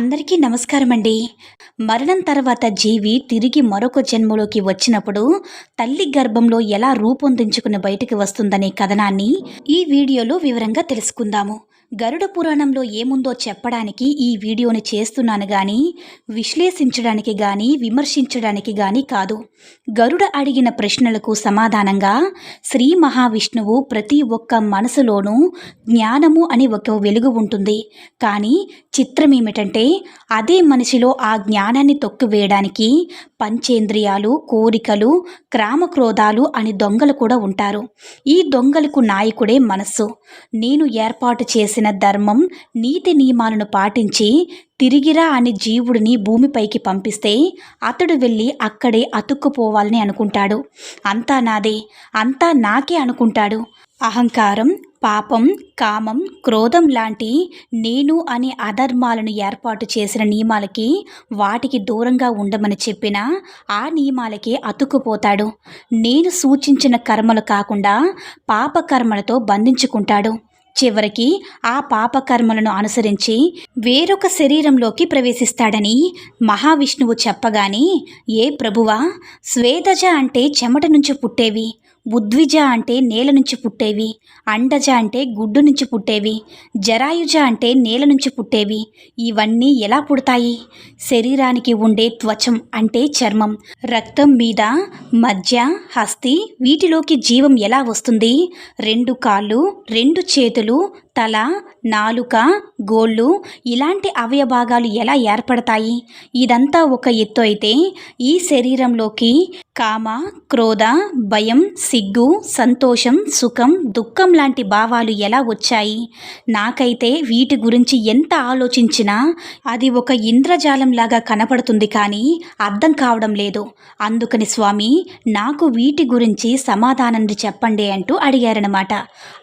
అందరికీ నమస్కారం అండి మరణం తర్వాత జీవి తిరిగి మరొక జన్మలోకి వచ్చినప్పుడు తల్లి గర్భంలో ఎలా రూపొందించుకుని బయటికి వస్తుందనే కథనాన్ని ఈ వీడియోలో వివరంగా తెలుసుకుందాము. గరుడ పురాణంలో ఏముందో చెప్పడానికి ఈ వీడియోని చేస్తున్నాను కానీ విశ్లేషించడానికి కానీ విమర్శించడానికి కానీ కాదు. గరుడ అడిగిన ప్రశ్నలకు సమాధానంగా శ్రీ మహావిష్ణువు ప్రతి ఒక్క మనసులోనూ జ్ఞానము అని ఒక వెలుగు ఉంటుంది. కానీ చిత్రం ఏమిటంటే అదే మనిషిలో ఆ జ్ఞానాన్ని తొక్కివేయడానికి పంచేంద్రియాలు కోరికలు క్రామక్రోధాలు అని దొంగలు కూడా ఉంటారు. ఈ దొంగలకు నాయకుడే మనస్సు. నేను ఏర్పాటు చేసిన ధర్మం నీతి నియమాలను పాటించి తిరిగిరా అని జీవుడిని భూమిపైకి పంపిస్తే అతడు వెళ్ళి అక్కడే అతుక్కుపోవాలని అనుకుంటాడు. అంతా నాదే అంతా నాకే అనుకుంటాడు. అహంకారం పాపం కామం క్రోధం లాంటి నేను అనే అధర్మాలను ఏర్పాటు చేసిన నియమాలకి వాటికి దూరంగా ఉండమని చెప్పిన ఆ నియమాలకే అతుక్కుపోతాడు. నేను సూచించిన కర్మలు కాకుండా పాపకర్మలతో బంధించుకుంటాడు. చివరికి ఆ పాపకర్మలను అనుసరించి వేరొక శరీరంలోకి ప్రవేశిస్తాడని మహావిష్ణువు చెప్పగానే ఏ ప్రభువా స్వేదజ అంటే చెమట నుంచి పుట్టేవి. ఉద్విజ అంటే నేల నుంచి పుట్టేవి అండజ అంటే గుడ్డు నుంచి పుట్టేవి జరాయుజ అంటే నేల నుంచి పుట్టేవి. ఇవన్నీ ఎలా పుడతాయి? శరీరానికి ఉండే త్వచం అంటే చర్మం. రక్తం మీద మధ్య హస్తి వీటిలోకి జీవం ఎలా వస్తుంది? రెండు కాళ్ళు రెండు చేతులు తల నాలుక గోళ్ళు ఇలాంటి అవయభాగాలు ఎలా ఏర్పడతాయి? ఇదంతా ఒక ఎత్తు అయితే ఈ శరీరంలోకి కామ క్రోధ భయం సిగ్గు సంతోషం సుఖం దుఃఖం లాంటి భావాలు ఎలా వచ్చాయి? నాకైతే వీటి గురించి ఎంత ఆలోచించినా అది ఒక ఇంద్రజాలం లాగా కనపడుతుంది కానీ అర్థం కావడం లేదు. అందుకని స్వామి నాకు వీటి గురించి సమాధానం చెప్పండి అంటూ అడిగారనమాట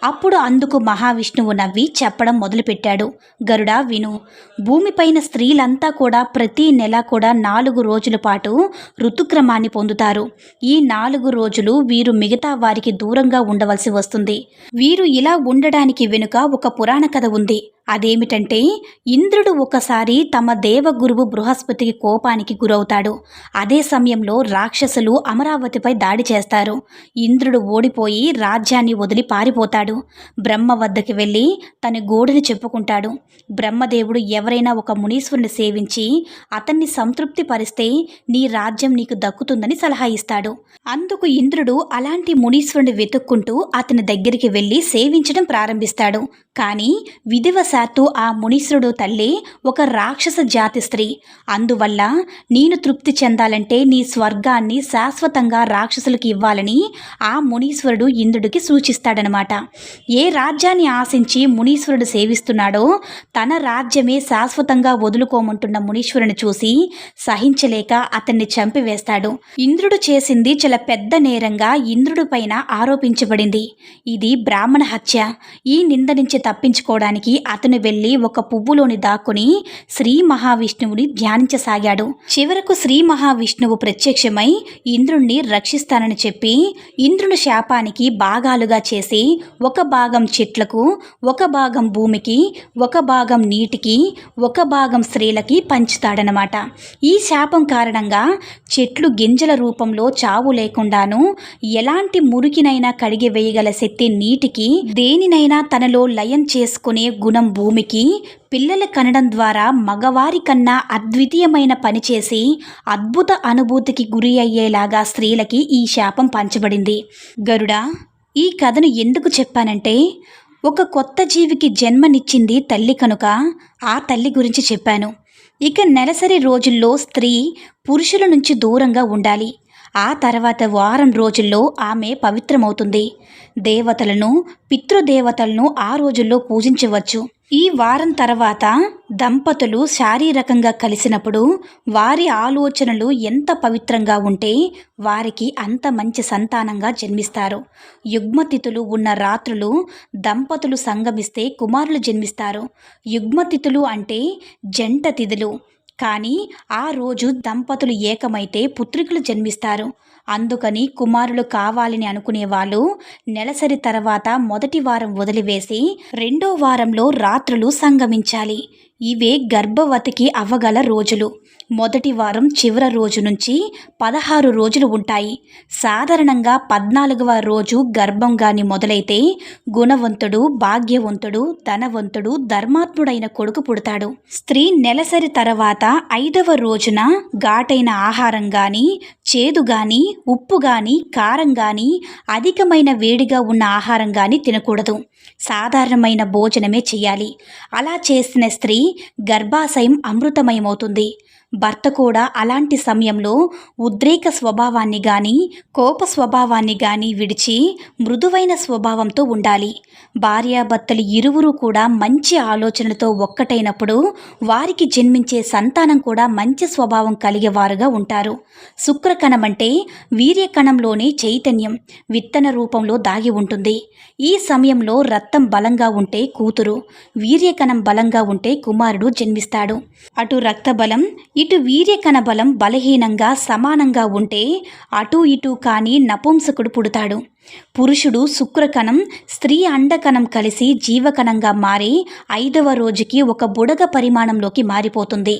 అప్పుడు అందుకు మహావిష్ణువు నవ్వి చెప్పడం మొదలుపెట్టాడు. గరుడా విను. భూమిపైన స్త్రీలంతా కూడా ప్రతి నెల కూడా నాలుగు రోజుల పాటు ఋతుక్రమాన్ని పొందుతారు. ఈ నాలుగు రోజులు వీరు మిగతా వారికి దూరంగా ఉండవలసి వస్తుంది. వీరు ఇలా ఉండడానికి వెనుక ఒక పురాణ కథ ఉంది. అదేమిటంటే ఇంద్రుడు ఒకసారి తమ దేవగురువు బృహస్పతికి కోపానికి గురవుతాడు. అదే సమయంలో రాక్షసులు అమరావతిపై దాడి చేస్తారు. ఇంద్రుడు ఓడిపోయి రాజ్యాన్ని వదిలి పారిపోతాడు. బ్రహ్మ వద్దకి వెళ్ళి తన గోడుని చెప్పుకుంటాడు. బ్రహ్మదేవుడు ఎవరైనా ఒక మునీశ్వరుని సేవించి అతన్ని సంతృప్తి పరిస్తే నీ రాజ్యం నీకు దక్కుతుందని సలహా ఇస్తాడు. అందుకు ఇంద్రుడు అలాంటి మునీశ్వరుని వెతుక్కుంటూ అతని దగ్గరికి వెళ్ళి సేవించడం ప్రారంభిస్తాడు. కానీ విధివశాత్తు ఆ మునీశ్వరుడు తల్లి ఒక రాక్షస జాతి స్త్రీ. అందువల్ల నేను తృప్తి చెందాలంటే నీ స్వర్గాన్ని శాశ్వతంగా రాక్షసులకు ఇవ్వాలని ఆ మునీశ్వరుడు ఇంద్రుడికి సూచిస్తాడనమాట. ఏ రాజ్యాన్ని ఆశించి మునీశ్వరుడు సేవిస్తున్నాడో తన రాజ్యమే శాశ్వతంగా వదులుకోమంటున్న మునీశ్వరుని చూసి సహించలేక అతన్ని చంపివేస్తాడు. ఇంద్రుడు చేసింది చాలా పెద్ద నేరంగా ఇంద్రుడి పైన ఆరోపించబడింది. ఇది బ్రాహ్మణ హత్య. ఈ నింద నుంచి తప్పించుకోవడానికి అతను వెళ్ళి ఒక పువ్వులోని దాక్కుని శ్రీ మహావిష్ణువుని ధ్యానించసాగాడు. చివరకు శ్రీ మహావిష్ణువు ప్రత్యక్షమై ఇంద్రుణ్ణి రక్షిస్తానని చెప్పి ఇంద్రుని శాపానికి భాగాలుగా చేసి ఒక భాగం చెట్లకు ఒక భాగం భూమికి ఒక భాగం నీటికి ఒక భాగం స్త్రీలకి పంచుతాడనమాట ఈ శాపం కారణంగా చెట్లు గింజల రూపంలో చావు లేకుండాను ఎలాంటి మురికినైనా కడిగి వేయగల శక్తి నీటికి దేనినైనా తనలో లయం చేసుకునే గుణం భూమికి పిల్లలు కనడం ద్వారా మగవారి కన్నా అద్వితీయమైన పని చేసి అద్భుత అనుభూతికి గురి అయ్యేలాగా స్త్రీలకి ఈ శాపం పంచబడింది. గరుడ ఈ కథను ఎందుకు చెప్పానంటే ఒక కొత్త జీవికి జన్మనిచ్చింది తల్లి కనుక ఆ తల్లి గురించి చెప్పాను. ఇక నెలసరి రోజుల్లో స్త్రీ పురుషుల నుంచి దూరంగా ఉండాలి. ఆ తర్వాత వారం రోజుల్లో ఆమె పవిత్రమవుతుంది. దేవతలను పితృదేవతలను ఆ రోజుల్లో పూజించవచ్చు. ఈ వారం తర్వాత దంపతులు శారీరకంగా కలిసినప్పుడు వారి ఆలోచనలు ఎంత పవిత్రంగా ఉంటే వారికి అంత మంచి సంతానంగా జన్మిస్తారు. యుగ్మతిథులు ఉన్న రాత్రులు దంపతులు సంగమిస్తే కుమారులు జన్మిస్తారు. యుగ్మతిథులు అంటే జంట తిథులు. కానీ ఆ రోజు దంపతులు ఏకమైతే పుత్రికలు జన్మిస్తారు. అందుకని కుమారులు కావాలని అనుకునే వాళ్ళు నెలసరి తర్వాత మొదటి వారం వదిలివేసి రెండో వారంలో రాత్రులు సంగమించాలి. ఇవే గర్భవతికి అవ్వగల రోజులు. మొదటి వారం చివరి రోజు నుంచి పదహారు రోజులు ఉంటాయి. సాధారణంగా పద్నాలుగవ రోజు గర్భం గాని మొదలైతే గుణవంతుడు భాగ్యవంతుడు ధనవంతుడు ధర్మాత్ముడైన కొడుకు పుడతాడు. స్త్రీ నెలసరి తర్వాత ఐదవ రోజున ఘాటైన ఆహారం గాని చేదు గాని ఉప్పు గాని కారం గాని అధికమైన వేడిగా ఉన్న ఆహారం గాని తినకూడదు. సాధారణమైన భోజనమే చేయాలి. అలా చేసిన స్త్రీ గర్భాశయం అమృతమయమవుతుంది. భర్త కూడా అలాంటి సమయంలో ఉద్రేక స్వభావాన్ని గాని కోప స్వభావాన్ని గాని విడిచి మృదువైన స్వభావంతో ఉండాలి. భార్యాభర్తలు ఇరువురు కూడా మంచి ఆలోచనలతో ఒక్కటైనప్పుడు వారికి జన్మించే సంతానం కూడా మంచి స్వభావం కలిగేవారుగా ఉంటారు. శుక్రకణం అంటే వీర్యకణంలోని చైతన్యం విత్తన రూపంలో దాగి ఉంటుంది. ఈ సమయంలో రక్తం బలంగా ఉంటే కూతురు వీర్యకణం బలంగా ఉంటే కుమారుడు జన్మిస్తాడు. అటు రక్తబలం ఇటు వీర్యకణ బలం బలహీనంగా సమానంగా ఉంటే అటు ఇటు కాని నపుంసకుడు పుడతాడు. పురుషుడు శుక్రకణం స్త్రీ అండకణం కలిసి జీవకణంగా మారి ఐదవ రోజుకి ఒక బుడగ పరిమాణంలోకి మారిపోతుంది.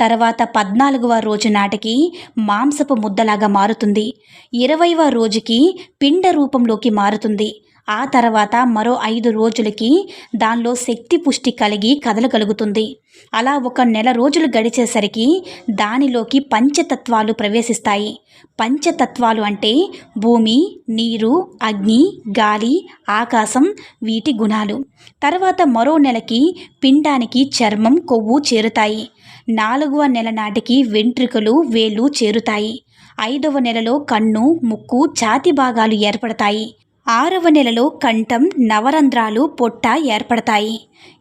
తర్వాత పద్నాలుగవ రోజు నాటికి మాంసపు ముద్దలాగా మారుతుంది. ఇరవైవ రోజుకి పిండ రూపంలోకి మారుతుంది. ఆ తర్వాత మరో ఐదు రోజులకి దానిలో శక్తి పుష్టి కలిగి కదలగలుగుతుంది అలా ఒక నెల రోజులు గడిచేసరికి దానిలోకి పంచతత్వాలు ప్రవేశిస్తాయి. పంచతత్వాలు అంటే భూమి నీరు అగ్ని గాలి ఆకాశం వీటి గుణాలు. తర్వాత మరో నెలకి పిండానికి చర్మం కొవ్వు చేరుతాయి. నాలుగవ నెల నాటికి వెంట్రుకలు వేళ్ళు చేరుతాయి. ఐదవ నెలలో కన్ను ముక్కు ఛాతి భాగాలు ఏర్పడతాయి. ఆరవ నెలలో కంఠం నవరంధ్రాలు పొట్ట ఏర్పడతాయి.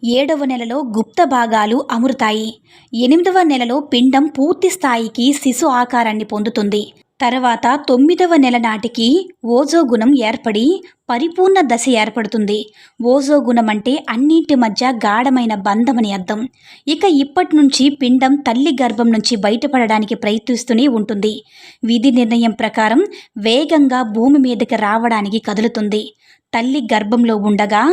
ఏడవ నెలలో గుప్త భాగాలు అమురుతాయి. ఎనిమిదవ నెలలో పిండం పూర్తి స్థాయికి శిశు ఆకారాన్ని పొందుతుంది. తర్వాత తొమ్మిదవ నెల నాటికి ఓజో గుణం ఏర్పడి పరిపూర్ణ దశ ఏర్పడుతుంది. ఓజో గుణం అంటే అన్నింటి మధ్య గాఢమైన బంధమని అర్థం. ఇక ఇప్పటి నుంచి పిండం తల్లి గర్భం నుంచి బయటపడడానికి ప్రయత్నిస్తూనే ఉంటుంది. విధి నిర్ణయం ప్రకారం వేగంగా భూమి మీదకి రావడానికి కదులుతుంది. తల్లి గర్భంలో ఉండగా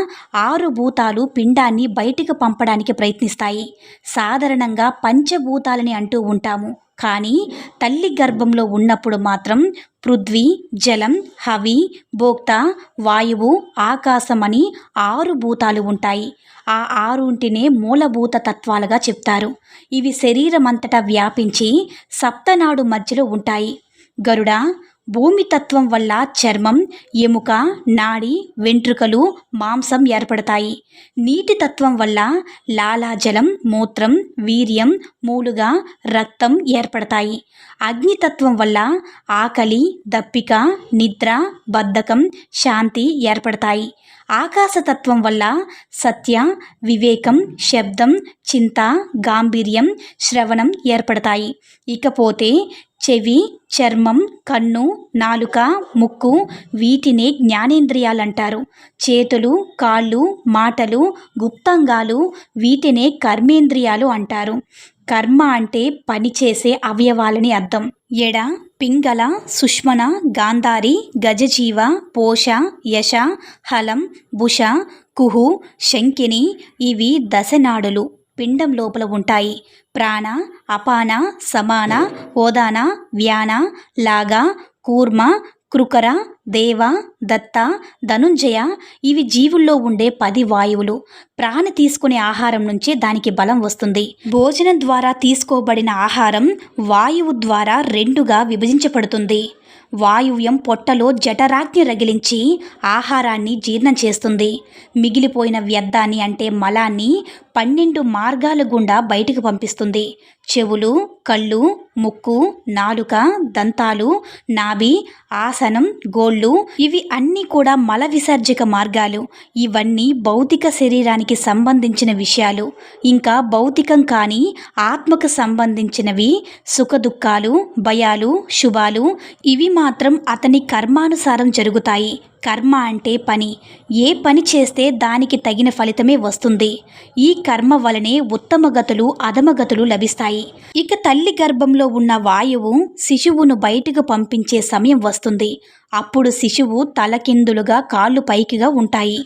ఆరు భూతాలు పిండాన్ని బయటికి పంపడానికి ప్రయత్నిస్తాయి. సాధారణంగా పంచభూతాలని అంటూ ఉంటాము. కానీ తల్లి గర్భంలో ఉన్నప్పుడు మాత్రం పృథ్వీ జలం హవి భోక్త వాయువు ఆకాశం అని ఆరు భూతాలు ఉంటాయి. ఆ ఆరుంటినే మూలభూత తత్వాలుగా చెప్తారు. ఇవి శరీరం అంతటా వ్యాపించి సప్తనాడు మధ్యలో ఉంటాయి. గరుడ భూమి తత్వం వల్ల చర్మం ఎముక నాడి వెంట్రుకలు మాంసం ఏర్పడతాయి. నీటి తత్వం వల్ల లాలాజలం మూత్రం వీర్యం మూలుగా రక్తం ఏర్పడతాయి. అగ్నితత్వం వల్ల ఆకలి దప్పిక నిద్ర బద్ధకం శాంతి ఏర్పడతాయి. ఆకాశతత్వం వల్ల సత్య వివేకం శబ్దం చింత గాంభీర్యం శ్రవణం ఏర్పడతాయి. ఇకపోతే చెవి చర్మం కన్ను నాలుక ముక్కు వీటినే జ్ఞానేంద్రియాలంటారు. చేతులు కాళ్ళు మాటలు గుప్తాంగాలు వీటినే కర్మేంద్రియాలు అంటారు. కర్మ అంటే పనిచేసే అవయవాలని అర్థం. ఎడ పింగళ సుష్మన గాంధారి గజజీవ పోష యశ హలం బుష కుహు శంకిని ఇవి దశనాడులు పిండం లోపల ఉంటాయి. ప్రాణ అపాన సమాన ఓదాన వ్యాన లాగా కూర్మ కృకర దేవ దత్త ధనుంజయ ఇవి జీవుల్లో ఉండే పది వాయువులు. ప్రాణి తీసుకునే ఆహారం నుంచే దానికి బలం వస్తుంది. భోజనం ద్వారా తీసుకోబడిన ఆహారం వాయువు ద్వారా రెండుగా విభజించబడుతుంది. వాయువ్యం పొట్టలో జఠరాగ్ని రగిలించి ఆహారాన్ని జీర్ణం చేస్తుంది. మిగిలిపోయిన వ్యర్థాన్ని అంటే మలాన్ని పన్నెండు మార్గాల గుండా బయటకు పంపిస్తుంది. చెవులు కళ్ళు ముక్కు నాలుక దంతాలు నాభి ఆసనం గోళ్ళు గోళ్ళు ఇవి అన్నీ కూడా మల విసర్జక మార్గాలు. ఇవన్నీ భౌతిక శరీరానికి సంబంధించిన విషయాలు. ఇంకా భౌతికం కానీ ఆత్మకు సంబంధించినవి సుఖదుఖాలు భయాలు శుభాలు ఇవి మాత్రం అతని కర్మానుసారం జరుగుతాయి. కర్మ అంటే పని. ఏ పని చేస్తే దానికి తగిన ఫలితమే వస్తుంది. ఈ కర్మ వలనే ఉత్తమగతులు అధమగతులు లభిస్తాయి. ఇక తల్లి గర్భంలో ఉన్న వాయువు శిశువును బయటకు పంపించే సమయం వస్తుంది. అప్పుడు శిశువు తలకిందులుగా కాళ్ళు పైకిగా ఉంటాయి.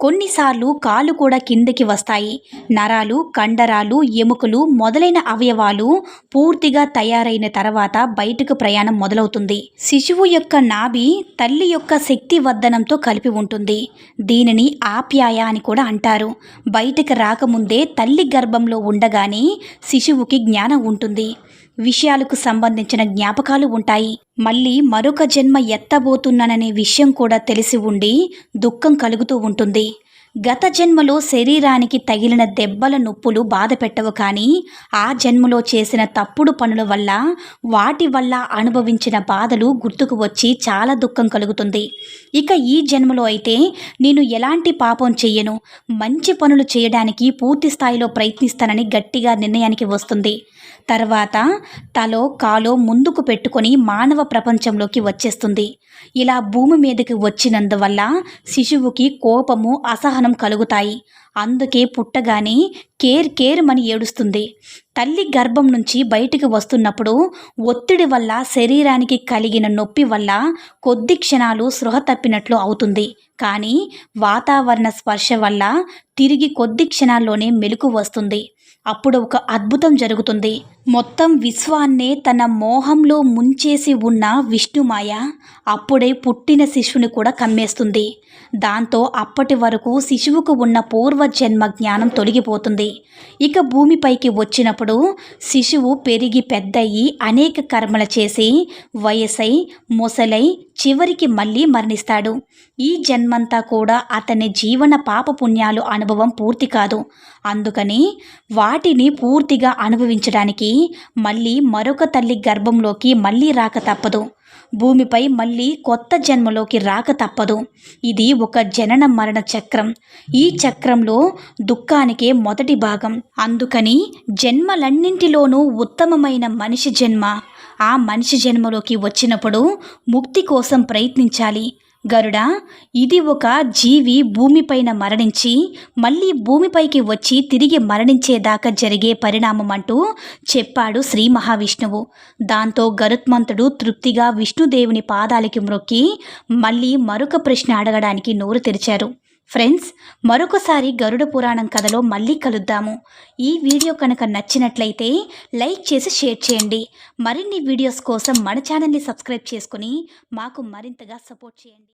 కొన్నిసార్లు కాళ్ళు కూడా కిందకి వస్తాయి. నరాలు కండరాలు ఎముకలు మొదలైన అవయవాలు పూర్తిగా తయారైన తర్వాత బయటకు ప్రయాణం మొదలవుతుంది. శిశువు యొక్క నాభి తల్లి యొక్క శక్తి వర్ధనంతో కలిపి ఉంటుంది. దీనిని ఆప్యాయ అని కూడా అంటారు. బయటకు రాకముందే తల్లి గర్భంలో ఉండగానే శిశువుకి జ్ఞానం ఉంటుంది. విషయాలకు సంబంధించిన జ్ఞాపకాలు ఉంటాయి. మళ్ళీ మరొక జన్మ ఎత్తబోతున్నాననే విషయం కూడా తెలిసి ఉండి దుఃఖం కలుగుతూ ఉంటుంది. గత జన్మలో శరీరానికి తగిలిన దెబ్బల నొప్పులు బాధ పెట్టవు కానీ ఆ జన్మలో చేసిన తప్పుడు పనుల వల్ల వాటి వల్ల అనుభవించిన బాధలు గుర్తుకు వచ్చి చాలా దుఃఖం కలుగుతుంది. ఇక ఈ జన్మలో అయితే నేను ఎలాంటి పాపం చెయ్యను? మంచి పనులు చేయడానికి పూర్తి స్థాయిలో ప్రయత్నిస్తానని గట్టిగా నిర్ణయానికి వస్తుంది. తర్వాత తలో కాలో ముందుకు పెట్టుకొని మానవ ప్రపంచంలోకి వచ్చేస్తుంది. ఇలా భూమి మీదకి వచ్చినందువల్ల శిశువుకి కోపము అసహనం కలుగుతాయి. అందుకే పుట్టగానే కేర్ కేర్ మని ఏడుస్తుంది. తల్లి గర్భం నుంచి బయటికి వస్తున్నప్పుడు ఒత్తిడి వల్ల శరీరానికి కలిగిన నొప్పి వల్ల కొద్ది క్షణాలు సృహ తప్పినట్లు అవుతుంది. కానీ వాతావరణ స్పర్శ వల్ల తిరిగి కొద్ది క్షణాల్లోనే మెలకు వస్తుంది. అప్పుడు ఒక అద్భుతం జరుగుతుంది. మొత్తం విశ్వాన్నే తన మోహంలో ముంచేసి ఉన్న విష్ణుమాయ అప్పుడే పుట్టిన శిశువుని కూడా కమ్మేస్తుంది. దాంతో అప్పటి వరకు శిశువుకు ఉన్న పూర్వజన్మ జ్ఞానం తొలగిపోతుంది. ఇక భూమిపైకి వచ్చినప్పుడు శిశువు పెరిగి పెద్దయి అనేక కర్మలు చేసి వయసై మొసలై చివరికి మళ్ళీ మరణిస్తాడు. ఈ జన్మంతా కూడా అతని జీవన పాపపుణ్యాలు అనుభవం పూర్తి కాదు. అందుకని వాటిని పూర్తిగా అనుభవించడానికి మళ్ళీ మరొక తల్లి గర్భంలోకి మళ్ళీ రాక తప్పదు. భూమిపై మళ్ళీ కొత్త జన్మలోకి రాక తప్పదు. ఇది ఒక జనన మరణ చక్రం. ఈ చక్రంలో దుఃఖానికే మొదటి భాగం. అందుకని జన్మలన్నింటిలోనూ ఉత్తమమైన మనిషి జన్మ. ఆ మనిషి జన్మలోకి వచ్చినప్పుడు ముక్తి కోసం ప్రయత్నించాలి. గరుడా ఇది ఒక జీవి భూమిపైన మరణించి మళ్ళీ భూమిపైకి వచ్చి తిరిగి మరణించేదాకా జరిగే పరిణామం అంటూ చెప్పాడు శ్రీ మహావిష్ణువు. దాంతో గరుత్మంతుడు తృప్తిగా విష్ణుదేవుని పాదాలకి మ్రొక్కి మళ్ళీ మరొక ప్రశ్న అడగడానికి నోరు తెరిచారు. ఫ్రెండ్స్ మరొకసారి గరుడ పురాణం కథలో మళ్ళీ కలుద్దాము. ఈ వీడియో కనుక నచ్చినట్లయితే లైక్ చేసి షేర్ చేయండి. మరిన్ని వీడియోస్ కోసం మన ఛానల్ని సబ్స్క్రైబ్ చేసుకుని మాకు మరింతగా సపోర్ట్ చేయండి.